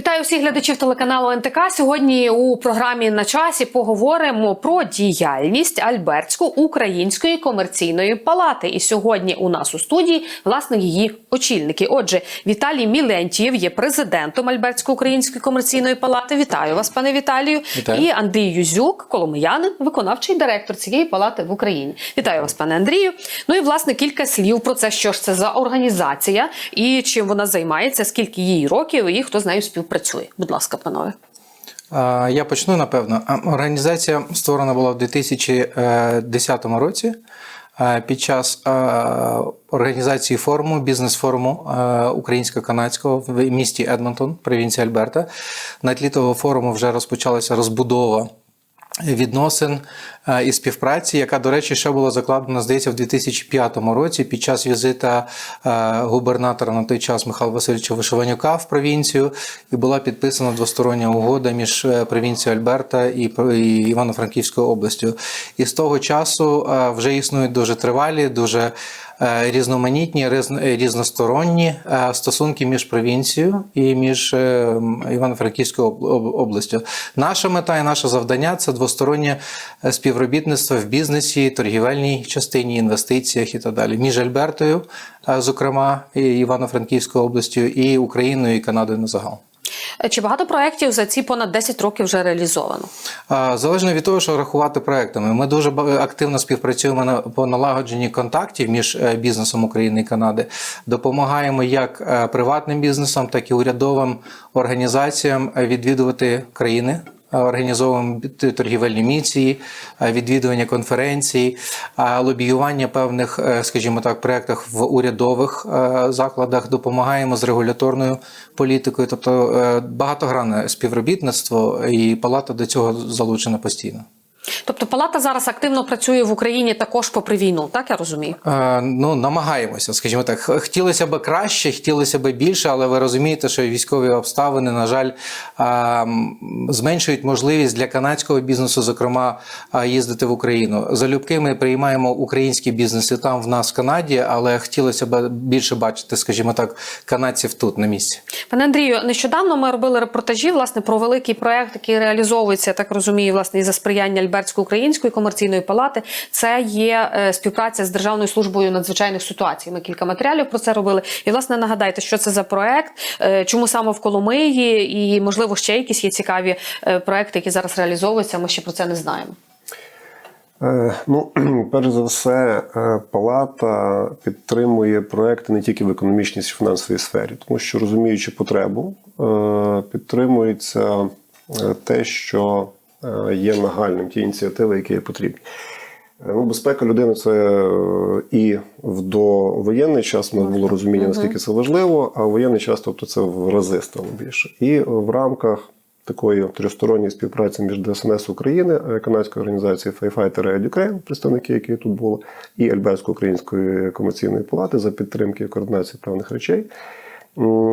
Вітаю всіх глядачів телеканалу НТК. Сьогодні у програмі на часі поговоримо про діяльність Альбертсько-української комерційної палати. І сьогодні у нас у студії власне її очільники. Отже, Віталій Мілентієв є президентом Альбертсько-української комерційної палати. Вітаю вас, пане Віталію. Вітаю. І Андрій Юзюк, коломиянин, виконавчий директор цієї палати в Україні. Вітаю вас, пане Андрію. Ну і власне кілька слів про це, що ж це за організація і чим вона займається, скільки їй років і хто з нею співпрацює. Будь ласка, панове. Я почну напевно. Організація створена була в 2010 році е, під час е, організації форуму, бізнес-форуму е, українсько-канадського в місті Едмонтон, провінція Альберта. На тлі того форуму вже розпочалася розбудова. Відносин е, і співпраці, яка, до речі, ще була закладена, здається, в 2005 році під час візита е, губернатора на той час Михайла Васильовича Вишиванюка в провінцію, і була підписана двостороння угода між е, провінцією Альберта і, Івано-Франківською областю. І з того часу вже існують дуже тривалі, дуже різноманітні, різн- різносторонні е, стосунки між провінцією і між е, Івано-Франківською об- об- областю. Наша мета і наше завдання це двостороннє е, співробітництво в бізнесі, торгівельній частині, інвестиціях і так далі. Між Альбертою, е, зокрема, Івано-Франківською областю, і Україною і Канадою на загал. Чи багато проєктів за ці понад 10 років вже реалізовано? Залежно від того, що рахувати проектами. Ми дуже активно співпрацюємо на по налагодженні контактів між е, бізнесом України і Канади. Допомагаємо як е, приватним бізнесам, так і урядовим організаціям е, відвідувати країни. Організовуємо торгівельні місії, відвідування конференцій, лобіювання певних, е, скажімо так, проєктах в урядових е, закладах, допомагаємо з регуляторною політикою, тобто е, багатогранне співробітництво, і палата до цього залучена постійно. Тобто палата зараз активно працює в Україні також попри війну, так я розумію? Е, Ну, намагаємося, скажімо так. Хотілося б краще, хотілося б більше, але ви розумієте, що військові обставини, на жаль, е, зменшують можливість для канадського бізнесу, зокрема, е, їздити в Україну. Залюбки ми приймаємо українські бізнеси там в нас в Канаді, але хотілося б більше бачити, скажімо так, канадців тут на місці. Пане Андрію, нещодавно ми робили репортажі власне про великий проект, який реалізовується, я так розумію, власне, і за сприяння Альбертсько-української комерційної палати. Це є е, співпраця з Державною службою надзвичайних ситуацій. Ми кілька матеріалів про це робили. І власне нагадайте, що це за проект, е, чому саме в Коломиї, і можливо ще якісь є цікаві е, проекти, які зараз реалізовуються. Ми ще про це не знаємо. Ну, перш за все, палата підтримує проекти не тільки в економічній і фінансовій сфері, тому що розуміючи потребу, підтримується те, що є нагальним, ті ініціативи, які є потрібні. Е, Ну, безпека людини це е, і в довоєнний час нас було розуміння, наскільки це важливо, а в воєнний час, тобто це в рази стало більше. І в рамках такої тристоронньої співпраці між ДСНС України, е, канадською організацією Firefighter Aid Ukraine, представники, які тут були, і Альберсько-української комерційної палати за підтримки і координації певних речей.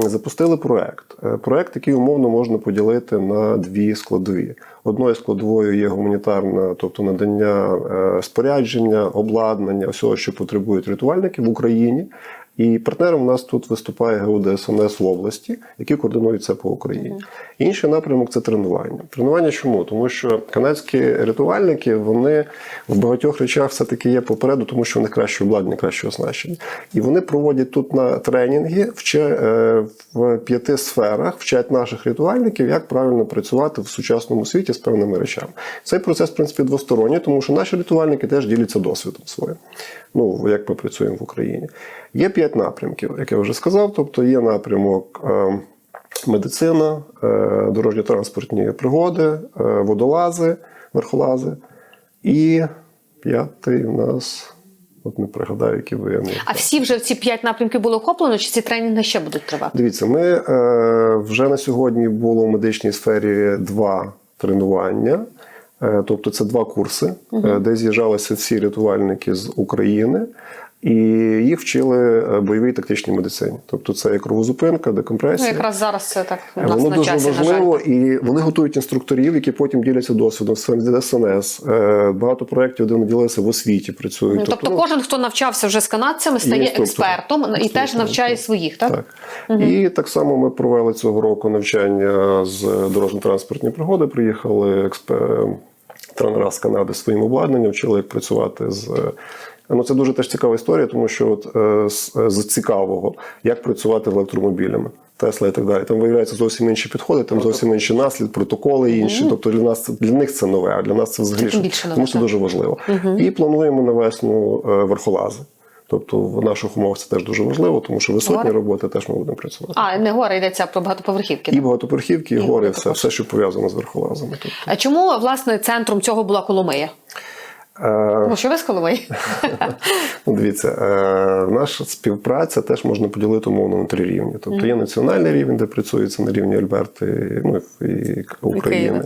Запустили проект. Е, Проект, який умовно можна поділити на дві складові. Одною складовою є гуманітарна, тобто надання е, спорядження, обладнання, всього, що потребують рятувальники в Україні. І партнером у нас тут виступає ГУДСНС в області, які координують це по Україні. Інший напрямок це тренування. Тренування чому? Тому що канадські рятувальники вони в багатьох речах все-таки є попереду, тому що вони краще обладнані, краще оснащені. І вони проводять тут на тренінги е, в п'яти сферах, вчать наших рятувальників, як правильно працювати в сучасному світі з певними речами. Цей процес, в принципі, двосторонній, тому що наші рятувальники теж діляться досвідом своїм. Ну, як ми працюємо в Україні. Є п'ять напрямків, як я вже сказав. Тобто є напрямок е, медицина, е, дорожньо-транспортні пригоди, е, водолази, верхолази. І п'ятий у нас, от не пригадаю, які воєнні. А всі вже ці п'ять напрямків були охоплено, чи ці тренінги ще будуть тривати? Дивіться, ми е, вже на сьогодні було в медичній сфері два тренування. Е, Тобто це два курси, е, де з'їжджалися всі рятувальники з України. І їх вчили е, бойовій тактичній медицині. Тобто це є кровозупинка, Ну, декомпресія. якраз зараз це так у нас Воно на дуже часі, на жаль. і вони готують інструкторів, які потім діляться досвідом з СНС. Е, Багато проєктів, де вони ділилися в освіті, працюють. Ну, Тобто, ну, кожен, хто навчався вже з канадцями, стає інструктор. експертом і теж навчає так. своїх, так? Так. І так само ми провели цього року навчання з дорожньо-транспортні пригоди. Приїхали експе... тренера з Канади своїм обладнанням, вчили, як працювати з. Ну, це дуже теж цікава історія, тому що от, е, з, з цікавого, як працювати з електромобілями. Тесла і так далі. Там виявляються зовсім інші підходи, там зовсім інші наслід, протоколи інші. Тобто для нас це для них це нове, а для нас це взагалі більше нове, тому що так. дуже важливо. І плануємо на весну е, верхолази. Тобто в наших умовах це теж дуже важливо, тому що висотні Гори? роботи теж ми будемо працювати. А, не гори йдеться про багатоповерхівки. І багатоповерхівки, і І гори, все, все, що пов'язано з верхолазами. Тобто, А чому власне центром цього була Коломия? Е, Тому що ви з Коломиї? дивіться, е, наша співпраця теж можна поділити умовно на три рівні. Тобто є національний рівень, де працюється на рівні Альберти ну, і України.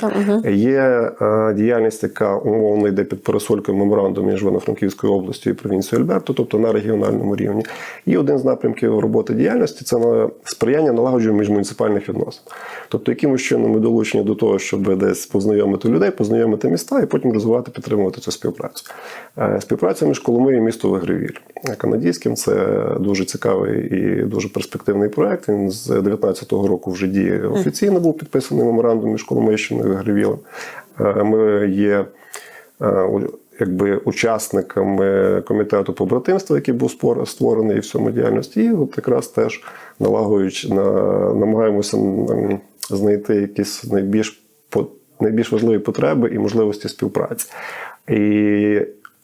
Є е, діяльність, яка умовно йде під парасолькою меморандуму між Івано-Франківською областю і провінцією Альберто, тобто на регіональному рівні. І один з напрямків роботи діяльності це на сприяння налагодженню міжмуніципальних відносин. Тобто, якимось чином ми долучені до того, щоб десь познайомити людей, познайомити міста і потім розвивати, підтримувати цю співпрацю. Е, Співпраця між Коломиєю і містом Вигревіль. Канадським це дуже цікавий і дуже перспективний проект. Він з 2019 року вже діє офіційно. Був підписаний меморандум між Коломийщиною і Вигревілем. Е, Ми є е, якби учасниками комітету побратимства, який був створений в цьому діяльності, і от якраз теж налагодуючи на намагаємося знайти якісь найбільш по- найбільш важливі потреби і можливості співпраці. І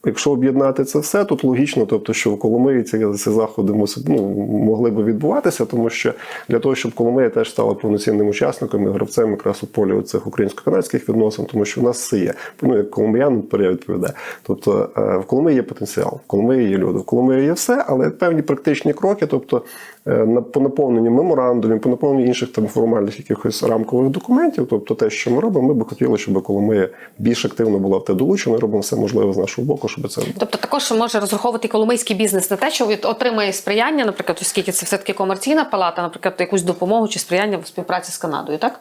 Якщо об'єднати це все, тут логічно, тобто, що в Коломиї ці, ці заходи мусить, ну, могли би відбуватися, тому що для того, щоб Коломия теж стала повноцінним учасником і гравцем якраз у полі цих українсько-канадських відносин, тому що в нас все є. Ну, як коломиян я відповідаю. Тобто е, в Коломиї є потенціал, в Коломиї є люди, в Коломиї є все, але певні практичні кроки, тобто по наповненню меморандумів, по наповненню інших там формальних якихось рамкових документів, тобто те, що ми робимо, ми би хотіли, щоб Коломия більш активно була в те долучена, і робимо все можливе з нашого боку, щоб це Тобто також може розраховувати коломийський бізнес на те, що отримає сприяння, наприклад, оскільки це все таки комерційна палата, наприклад, якусь допомогу чи сприяння в співпраці з Канадою, так?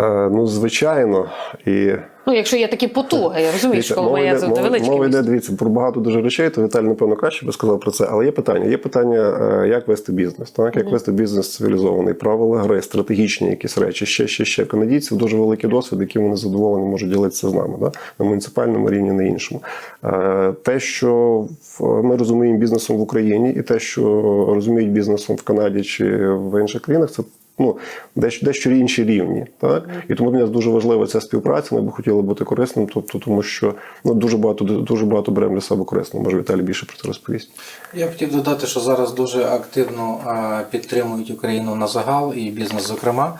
Е, Ну, звичайно, і Ну, якщо є такі потуги, я розумію, що мова йде, це мова, мова йде, дивіться, про багато дуже речей, то Віталій, напевно, краще би сказав про це. Але є питання. Є питання, е, як вести бізнес, так? як вести бізнес цивілізований, правила гри, стратегічні якісь речі, ще, ще, ще. Канадійців дуже великий досвід, яким вони задоволені можуть ділитися з нами да? на муніципальному рівні, на іншому. Е, Те, що ми розуміємо бізнесом в Україні, і те, що розуміють бізнесом в Канаді чи в інших країнах, це ну, дещо, дещо інші рівні. Так? І тому для нас дуже важлива ця співпраця. Ми б хотіли бути корисним, тобто, тому що ну, дуже багато дуже багато беремо для себе корисно. Може, Віталій більше про це розповість. Я б хотів додати, що зараз дуже активно підтримують Україну на загал і бізнес, зокрема.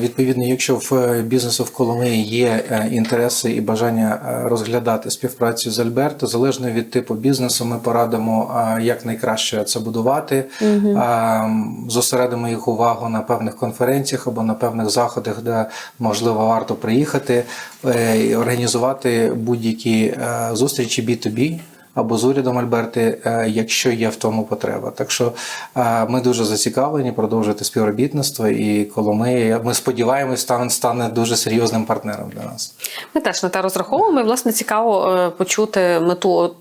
Відповідно, якщо в е, бізнесу в Коломиї є е, інтереси і бажання е, розглядати співпрацю з Альберто, залежно від типу бізнесу, ми порадимо, як найкраще це будувати, Е, зосередимо їх увагу на певних конференціях або на певних заходах, де можливо варто приїхати, організувати будь-які зустрічі B2B або з урядом Альберти, е, якщо є в тому потреба. Так що е, ми дуже зацікавлені продовжити співробітництво, і Коломия, ми сподіваємось, стане, стане дуже серйозним партнером для нас. Ми теж на те розраховуємо. І, власне, цікаво е, почути мету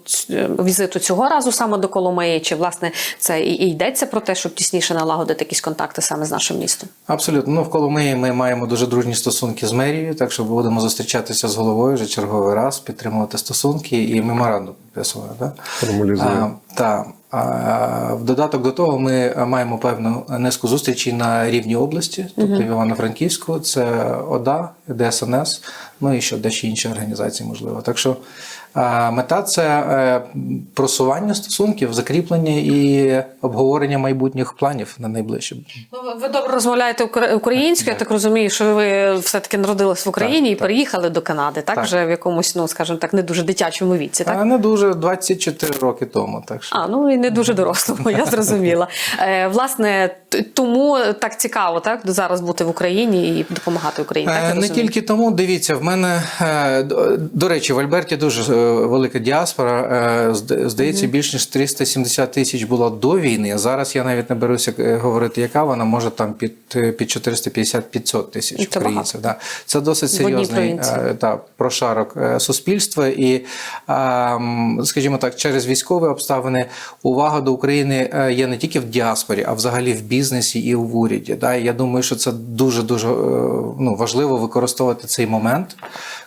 візиту цього разу саме до Коломиї. Чи власне це і йдеться про те, щоб тісніше налагодити якісь контакти саме з нашим містом? Абсолютно. Ну, в Коломиї ми маємо дуже дружні стосунки з мерією, так що будемо зустрічатися з головою вже черговий раз, підтримувати стосунки і меморандум підписувати. Да? Формалізує. А, та. А, в додаток до того ми маємо певну низку зустрічей на рівні області, тобто в Івано-Франківську, це ОДА, ДСНС, ну і ще дещо інші організації, можливо. Так що мета це е, просування стосунків, закріплення і обговорення майбутніх планів на найближче. Ну, ви- добре розмовляєте укра- українською. Я так розумію, що ви все-таки народились в Україні Так, і так. переїхали до Канади, так? Так. Вже в якомусь, ну скажімо так, не дуже дитячому віці, так? А не дуже 24 роки тому. Так що. А, ну і не дуже дорослому, я зрозуміла. Е, власне, тому так цікаво, так, зараз бути в Україні і допомагати Україні. Так, Е, Не тільки тому, дивіться, в мене до речі, в Альберті дуже велика діаспора. Е, Здається, більш ніж 370 тисяч було до війни. Зараз я навіть не беруся е, говорити, яка вона може там під, е, під 450-500 тисяч Це українців. Да. Це досить серйозний та, прошарок суспільства. І, скажімо так, через військові обставини увага до України є не тільки в діаспорі, а взагалі в бізнесі і в уряді. Да. Я думаю, що це дуже дуже ну, важливо використовувати цей момент,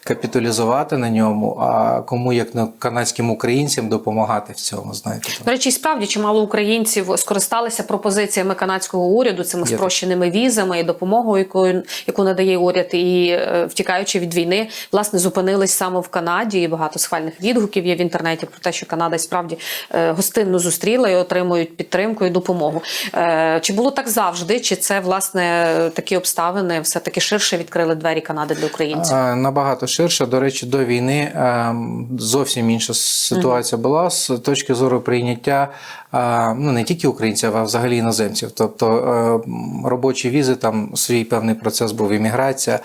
капіталізувати на ньому. А кому як не канадським українцям допомагати в цьому, знаєте. До речі, справді чимало українців скористалися пропозиціями канадського уряду, цими Є. спрощеними візами і допомогою, якою яку надає уряд, і е, втікаючи від війни, власне, зупинились саме в Канаді. І багато схвальних відгуків є в інтернеті про те, що Канада справді е, гостинно зустріла і отримують підтримку і допомогу. Е, Чи було так завжди? Чи це власне такі обставини все таки ширше відкрили двері Канади для українців? Набагато ширше. До речі, до війни ем, зовсім інша ситуація була з точки зору прийняття е, ну не тільки українців, а взагалі іноземців. Тобто е, робочі візи, там свій певний процес був імміграція.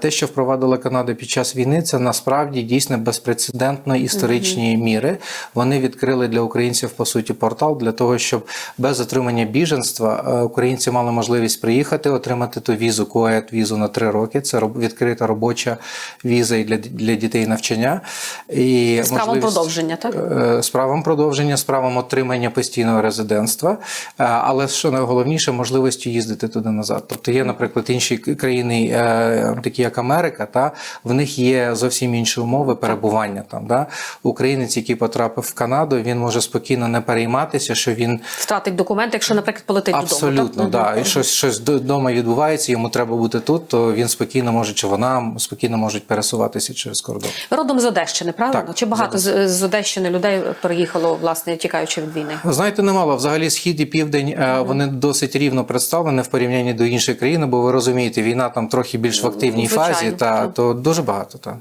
Те, що впровадила Канада під час війни, це насправді дійсно безпрецедентно історичні міри. Вони відкрили для українців по суті портал для того, щоб без отримання біженства е, українці мали можливість приїхати, отримати ту візу, коет візу на три роки. Це відкрита робоча віза і для, для дітей навчання. І З правом продовження, так? Е, з правом продовження, з правом отримання постійного резидентства, Е, але що найголовніше, можливістю їздити туди назад. Тобто є, наприклад, інші країни, е, такі як Америка, та в них є зовсім інші умови перебування там. Да? Українець, який потрапив в Канаду, він може спокійно не перейматися, що він Втратить документи, якщо, наприклад, полетить абсолютно додому. так? да, і щось щось вдома відбувається, йому треба бути тут, то він спокійно може, чи вона спокійно можуть пересуватися через кордон. Родом з Одещини, правильно? Так, Чи багато з, з Одещини людей переїхало, власне, тікаючи від війни? Знаєте, немало. Взагалі схід і південь е, вони досить рівно представлені в порівнянні до інших країн, бо ви розумієте, війна там трохи більш в активній Звичайно, фазі, та так. то дуже багато. Та.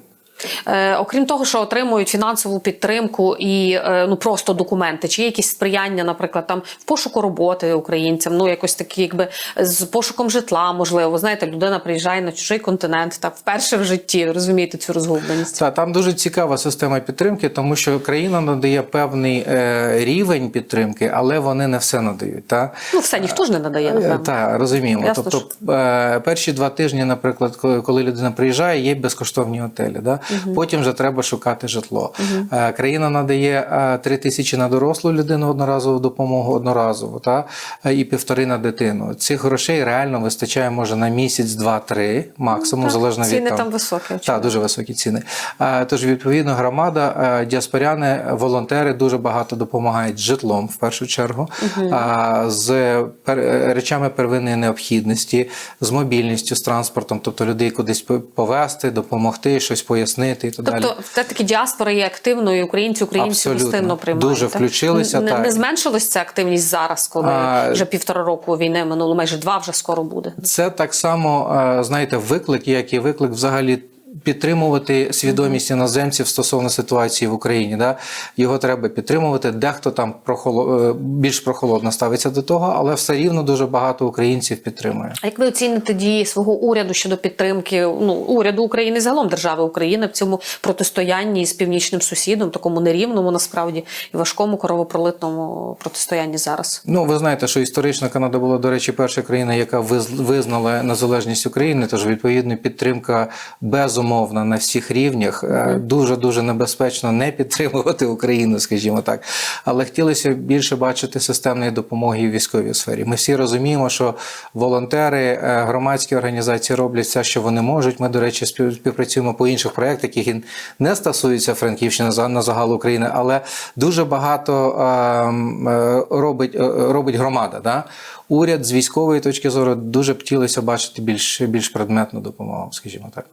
Е, окрім того, що отримують фінансову підтримку і е, ну просто документи, чи є якісь сприяння, наприклад, там в пошуку роботи українцям, ну якось такі, якби з пошуком житла, можливо, знаєте, людина приїжджає на чужий континент, так вперше в житті розумієте цю розгубленість. Та там дуже цікава система підтримки, тому що країна надає певний е, рівень підтримки, але вони не все надають. Та? Ну все ніхто ж не надає, напевно. Так, розуміємо. Ясно, тобто е, перші два тижні, наприклад, коли, коли людина приїжджає, є безкоштовні готелі. Да? Потім вже треба шукати житло. Е, країна надає е, три тисячі на дорослу людину одноразову допомогу одноразову, та? е, і півтори на дитину. Цих грошей реально вистачає може на місяць, два-три, максимум, так, залежно від ціни там високі, очевидно. Так, дуже високі ціни. Е, Тож, відповідно, громада, е, діаспоряни, волонтери дуже багато допомагають з житлом в першу чергу, а, з е, речами первинної необхідності, з мобільністю, з транспортом, тобто людей кудись по- повезти, допомогти, щось пояснити і так далі. Тобто, все таки діаспора є активною, українці, українці гостинно приймають. Дуже так? включилися, Не, так. не зменшилась ця активність зараз, коли А, вже півтора року війни минуло, майже два вже скоро буде. Це так само, знаєте, виклик, як і виклик взагалі. Підтримувати свідомість іноземців стосовно ситуації в Україні, да його треба підтримувати. Дехто там прохоло... е, більш прохолодно ставиться до того, але все рівно дуже багато українців підтримує. А як ви оціните дії свого уряду щодо підтримки ну уряду України, загалом держави України в цьому протистоянні з північним сусідом, такому нерівному насправді і важкому кровопролитному протистоянні зараз? Ну, ви знаєте, що історично Канада була, до речі, перша країна, яка виз- визнала незалежність України. Тож, відповідно, підтримка безумовна на всіх рівнях. Дуже дуже небезпечно не підтримувати Україну, скажімо так. Але хотілося більше бачити системної допомоги в військовій сфері. Ми всі розуміємо, що волонтери, е, громадські організації роблять все, що вони можуть. Ми, до речі, співпрацюємо по інших проєктах, які не стосуються Франківщини на загал України, але дуже багато ем, е, робить, е, робить громада. Да? Уряд з військової точки зору дуже б хотілося бачити більш, більш предметну допомогу, скажімо так.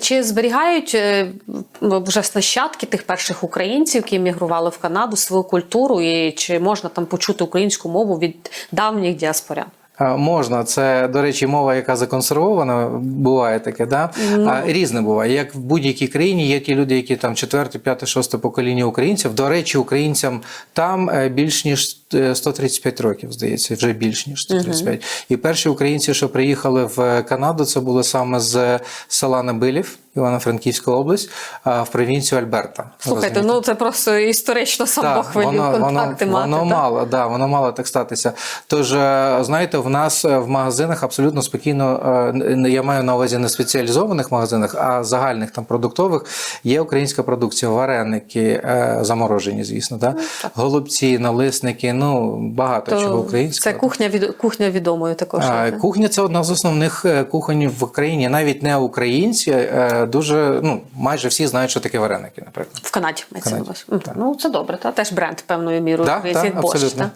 Чи зберігають е, вже нащадки тих перших українців, які мігрували в Канаду, свою культуру, і чи можна там почути українську мову від давніх діаспорян? Можна, це, до речі, мова, яка законсервована, буває таке, да? А, різне буває. Як в будь-якій країні є ті люди, які там четверте, п'яте, шосте покоління українців. До речі, українцям там е, більш ніж е, 135 років, здається, вже більш ніж 135. І перші українці, що приїхали в Канаду, це були саме з села Набилів, Івано-Франківська область, а, в провінцію Альберта. Слухайте, Розумієте? ну це просто історично сам Бог контакти воно, мати. Воно так? мало, да, воно мало так статися. Тож, е, знаєте, в нас е, в магазинах абсолютно спокійно, е, я маю на увазі не спеціалізованих магазинах, а загальних там продуктових є українська продукція, вареники заморожені, звісно, да? голубці, налисники, ну багато чого То українського. Це кухня від кухня відомою також. А. Кухня це одна з основних е, кухонь в Україні. Навіть не українці, е, дуже ну майже всі знають, що таке вареники, наприклад. В Канаді мається на. Мгм. Ну це добре, та теж бренд певною мірою. Так, борщ, абсолютно. та?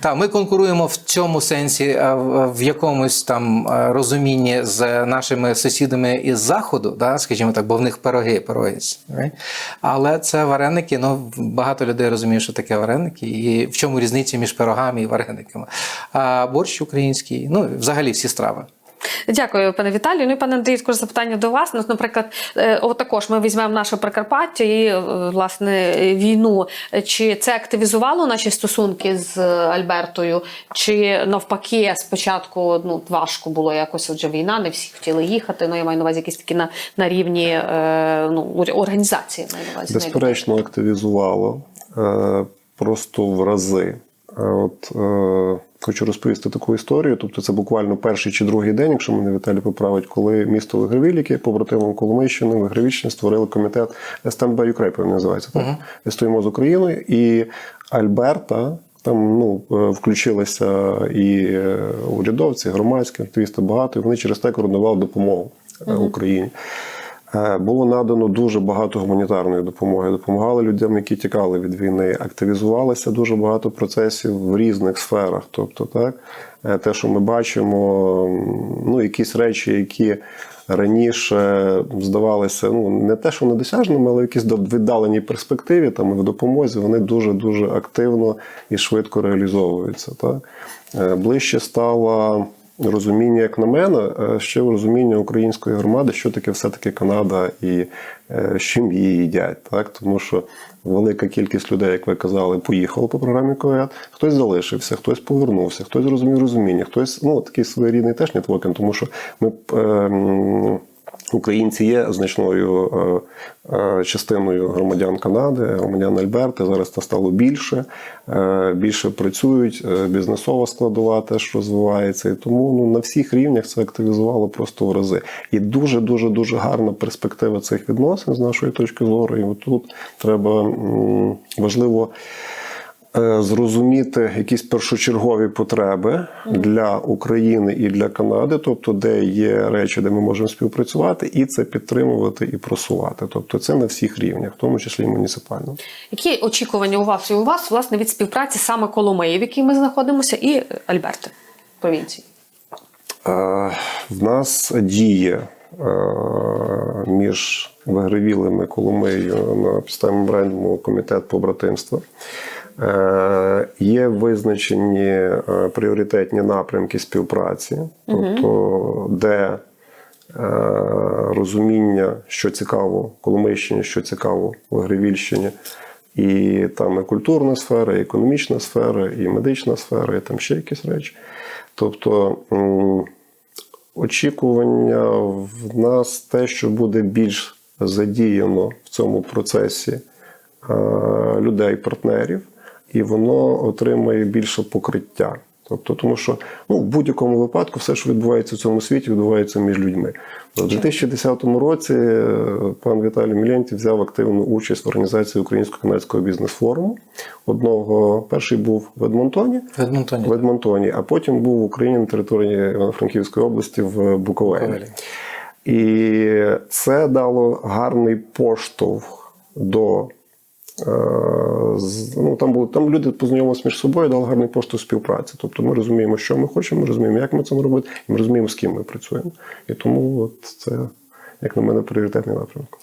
Так, ми конкуруємо в цьому сенсі, в в якомусь там е, розумінні з нашими сусідами із заходу, да, скажімо так, бо в них пироги, пироги. Але це вареники. Ну багато людей розуміє, що таке вареники, і в чому різниця між пирогами і варениками. А борщ український, ну взагалі всі страви. Дякую, пане Віталію. Ну і пане Андрій, також запитання до вас. Ну, наприклад, е, от також ми візьмемо наше Прикарпаття і е, власне війну. Чи це активізувало наші стосунки з Альбертою? Чи навпаки, спочатку ну важко було якось отже війна, не всі хотіли їхати. Ну я маю на увазі якісь такі на, на рівні е, ну, організації. Маю на увазі Безперечно, активізувало просто в рази. Е, От е, хочу розповісти таку історію. Тобто, це буквально перший чи другий день, якщо мене Віталій поправить, коли місто Вигравіліки, побратимом Коломийщини, Вигравічні створили комітет Stand by Ukraine, називається. Так? Ми стоїмо з Україною і Альберта. Там ну, е, включилися і е, урядовці, громадські активісти багато, і вони через те координували допомогу е, Україні. Е, Було надано дуже багато гуманітарної допомоги. Допомагали людям, які тікали від війни. Активізувалося дуже багато процесів в різних сферах. Тобто, так е, те, що ми бачимо, ну якісь речі, які раніше здавалися, ну не те, що недосяжними, але в якійсь до- віддаленій перспективі, там в допомозі, вони дуже дуже активно і швидко реалізовуються. Так? Е, Ближче стало розуміння, як на мене, ще в розуміння української громади, що таке все-таки Канада і е, з чим її їдять. Так? Тому що велика кількість людей, як ви казали, поїхала по програмі КОЕД, хтось залишився, хтось повернувся, хтось зрозумів розуміння, хтось ну, такий своєрідний теж нетворкінг, тому що ми. е, Українці є значною е, е, частиною громадян Канади, громадян Альберти. Зараз це стало більше, е, більше працюють, бізнесова складова теж розвивається. І тому ну, на всіх рівнях це активізувало просто в рази. І дуже дуже дуже гарна перспектива цих відносин з нашої точки зору. І отут треба важливо. Е, Зрозуміти якісь першочергові потреби для України і для Канади, тобто де є речі, де ми можемо співпрацювати, і це підтримувати і просувати. Тобто це на всіх рівнях, в тому числі і муніципальному. Які очікування у вас і у вас власне від співпраці саме Коломиї, в якій ми знаходимося, і Альберти провінції? Е, В нас діє е, між Вигравілими Коломиєю на підставі меморандуму комітет побратимства. Е, Є визначені е, пріоритетні напрямки співпраці, тобто де е, розуміння, що цікаво Коломийщині, що цікаво Вигравільщині. І там і культурна сфера, і економічна сфера, і медична сфера, і там ще якісь речі. Тобто очікування в нас те, що буде більш задіяно в цьому процесі людей, партнерів, і воно отримає більше покриття. Тобто, тому що ну, в будь-якому випадку все, що відбувається в цьому світі, відбувається між людьми. У 2010 році е, пан Віталій Мілєнтів взяв активну участь в організації Українсько-канадського бізнес-форуму. Одного перший був в Едмонтоні, В Едмонтоні. в Едмонтоні, а потім був в Україні на території Івано-Франківської області в Буковелі. Буковелі. І це дало гарний поштовх до. е, Ну, там, були, там люди познайомилися між собою, дали гарний поштовх співпраці. Тобто ми розуміємо, що ми хочемо, ми розуміємо, як ми це робити, і ми розуміємо, з ким ми працюємо. І тому от це як на мене, пріоритетний напрямок.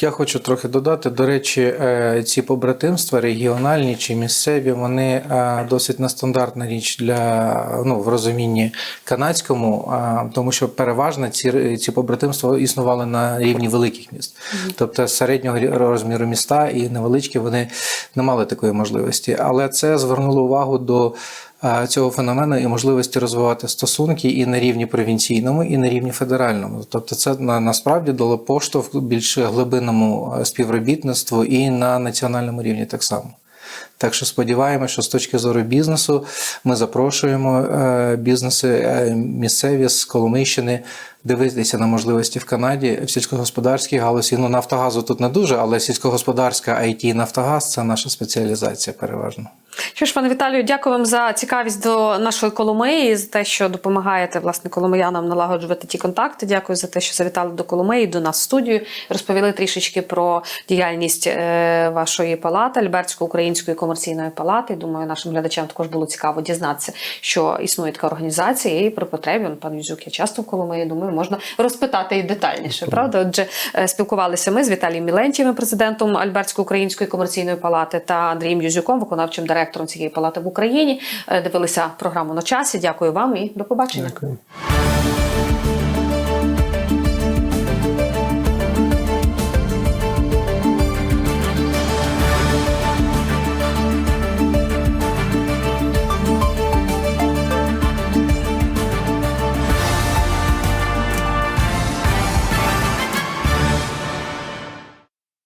Я хочу трохи додати. До речі, е, ці побратимства регіональні чи місцеві, вони е, досить нестандартна річ для ну, в розумінні канадському, тому що переважно ці, ці побратимства існували на рівні великих міст. Тобто середнього розміру міста і невеличкі вони не мали такої можливості. Але це звернуло увагу до цього феномену і можливості розвивати стосунки і на рівні провінційному, і на рівні федеральному. Тобто, це на, насправді дало поштовх більш глибинному е, співробітництву і на національному рівні так само. Так що сподіваємося, що з точки зору бізнесу ми запрошуємо е, бізнеси е, місцеві з Коломийщини дивитися на можливості в Канаді в сільськогосподарській галузі. Ну, Нафтогазу тут не дуже, але сільськогосподарська IT Нафтогаз це наша спеціалізація переважно. Що ж, пане Віталію, дякую вам за цікавість до нашої Коломиї, за те, що допомагаєте власне коломиянам налагоджувати ті контакти. Дякую за те, що завітали до Коломиї, до нас в студію. Розповіли трішечки про діяльність е, вашої палати, Альбертсько-української комерційної палати. Думаю, нашим глядачам також було цікаво дізнатися, що існує така організація, і при потребі пан Юзюк є часто в Коломиї. Думаю, можна розпитати і детальніше. Правда, отже, е, спілкувалися ми з Віталієм Мілентєвим, президентом Альбертсько-української комерційної палати, та Андрієм Юзюком, виконавчим директором цієї палати в Україні. Е, Дивилися програму на часі. Дякую вам і до побачення. Дякую.